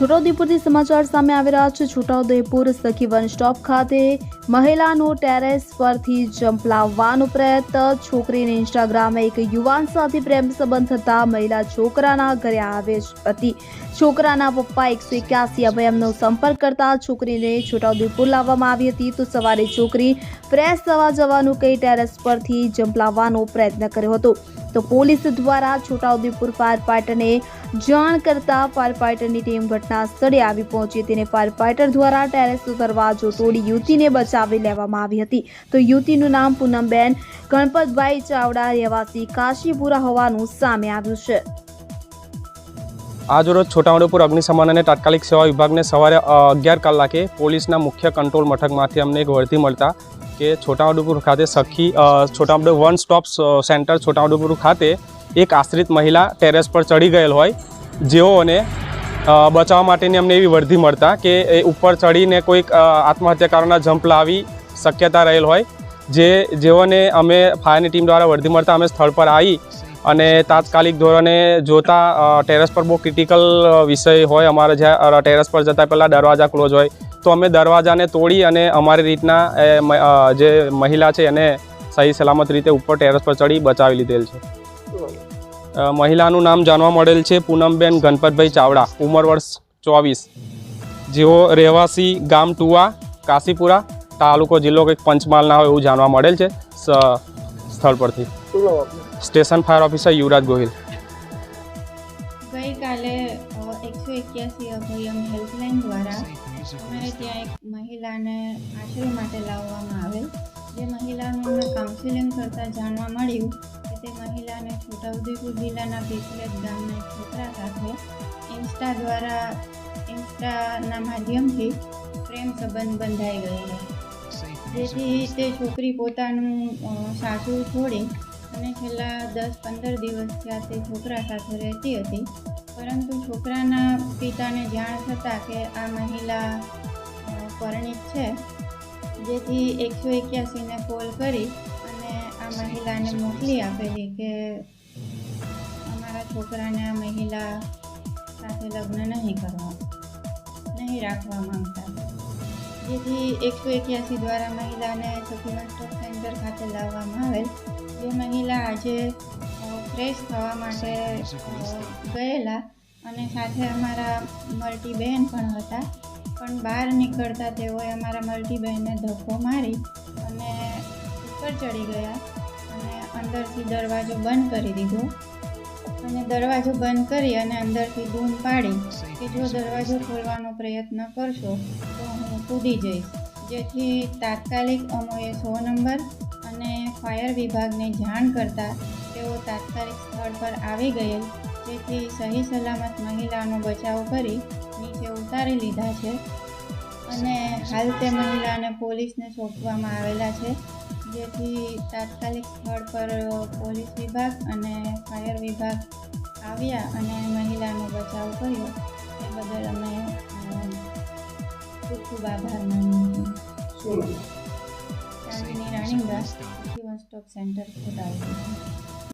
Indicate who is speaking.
Speaker 1: છોટાઉદેપુરથી સમાચાર સામે આવી રહ્યા છે. છોટાઉદેપુર સખી વન સ્ટોપ ખાતે મહિલાનો ટેરેસ પરથી જંપ લાવવાનો પ્રયત્ન. છોકરીને ઇન્સ્ટાગ્રામે એક યુવાન સાથે પ્રેમ સંબંધ થતા મહિલા છોકરાના ઘરે આવે હતી છોકરાના પપ્પા એકસો એક્યાસી અભયમનો સંપર્ક કરતા છોકરીને છોટાઉદેપુર લાવવામાં આવી હતી. તો સવારે છોકરી ફ્રેશ થવા જવાનું કહી ટેરેસ પરથી જંપ લાવવાનો પ્રયત્ન કર્યો હતો. તો પોલીસ દ્વારા છોટાઉદેપુર ફાયર જાણ કરતા ફાયર ટીમ ઘટના સ્થળે આવી પહોંચી. તેને ફાયર દ્વારા ટેરેસનો દરવાજો તોડી યુવતીને બચાવી લેવામાં આવી હતી. તો યુવતીનું નામ પૂનમબેન, ગણપતભાઈ ચાવડા, રહેવાસી કાશીપુરા હોવાનું સામે આવ્યું છે.
Speaker 2: આજરોજ છોટાઉદેપુર અગ્નિશમન અને તાત્કાલિક સેવા વિભાગને સવારે અગિયાર કલાકે પોલીસના મુખ્ય કંટ્રોલ મથકમાંથી અમને એક વળતી મળતા કે છોટાઉદેપુર ખાતે Sakhi Chhotaudepur one stop centre Chhotaudepur ખાતે એક આશ્રિત મહિલા ટેરેસ પર ચડી ગયેલ હોય. જેઓને બચાવવા માટેની અમને એવી વર્ધી મળતા કે એ ઉપર ચડીને કોઈક આત્મહત્યાકારોના જંપ લાવી શક્યતા રહેલ હોય. જે, જેઓને અમે ફાયરની ટીમ દ્વારા વર્ધી મળતા અમે સ્થળ પર આવી અને તાત્કાલિક ધોરણે જોતા ટેરેસ પર બહુ ક્રિટિકલ વિષય હોય. અમારે જ્યાં ટેરેસ પર જતાં પહેલાં દરવાજા ક્લોઝ હોય તો અમે દરવાજાને તોડી અને અમારી રીતના એ જે મહિલા છે એને સહી સલામત રીતે ઉપર ટેરેસ પર ચડી બચાવી લીધેલ છે. મહિલાનું નામ જાણવા મળેલ છે પૂનમબેન ગણપતભાઈ ચાવડા ઉંમર વર્ષ ચોવીસ. જેઓ રહેવાસી ગામ ટુવા કાશીપુરા તાલુકો જિલ્લો કંઈક પંચમહાલના હોય એવું જાણવા મળેલ છે સ- સ્થળ પરથી. Station fire officer Yuvraj Gohil.
Speaker 3: એક્યાસી અભયમ હેલ્પલાઇન દ્વારા અમારે ત્યાં એક મહિલાને આશ્રય માટે લાવવામાં આવેલ. જે મહિલાનું અમને કાઉન્સિલિંગ કરતાં જાણવા મળ્યું કે તે મહિલાને છોટાઉદેપુર જિલ્લાના પીપલેજ ગામના છોકરા સાથે ઇન્સ્ટા દ્વારા ઇન્સ્ટાના માધ્યમથી પ્રેમ સંબંધ બંધાઈ ગયેલો. જેથી તે છોકરી પોતાનું સાસુ છોડી અને છેલ્લા દસ પંદર દિવસ ત્યાં તે છોકરા સાથે રહેતી હતી. પરંતુ છોકરાના પિતાને જાણ થતાં કે આ મહિલા પરણિત છે. જેથી એકસો એક્યાસીને કોલ કરી અને આ મહિલાને મોકલી આપેલી કે અમારા છોકરાને આ મહિલા સાથે લગ્ન નહીં કરવા, નહીં રાખવા માંગતા. જેથી એકસો એક્યાસી દ્વારા મહિલાને સ્ટોપ સેન્ટર ખાતે લાવવામાં આવેલ. જે મહિલા આજે ફ્રેશ થવા માટે ગયેલા. અને સાથે અમારા મલ્ટી બહેન પણ હતા. પણ બહાર નીકળતા તેઓએ અમારા મલ્ટી બહેનને ધક્કો મારી અને ઉપર ચડી ગયા અને અંદરથી દરવાજો બંધ કરી દીધો. અને દરવાજો બંધ કરી અને અંદરથી બૂમ પાડી કે જો દરવાજો ખોલવાનો પ્રયત્ન કરશો તો હું કૂદી જઈશ. જેથી તાત્કાલિક અમોએ સો નંબર અને ફાયર વિભાગને જાણ કરતાં તેઓ તાત્કાલિક સ્થળ પર આવી ગયેલ જેથી સહી સલામત મહિલાનો બચાવ કરી નીચે ઉતારી લીધા છે. અને હાલ તે મહિલાને પોલીસને સોંપવામાં આવેલા છે જેથી તાત્કાલિક સ્થળ પર પોલીસ વિભાગ અને ફાયર વિભાગ આવ્યા અને મહિલાનો બચાવ કર્યો. એ બદલ અમે ખૂબ ખૂબ આભાર માનીએ છીએ. Chandni Raninga one stop centre ખોટાવી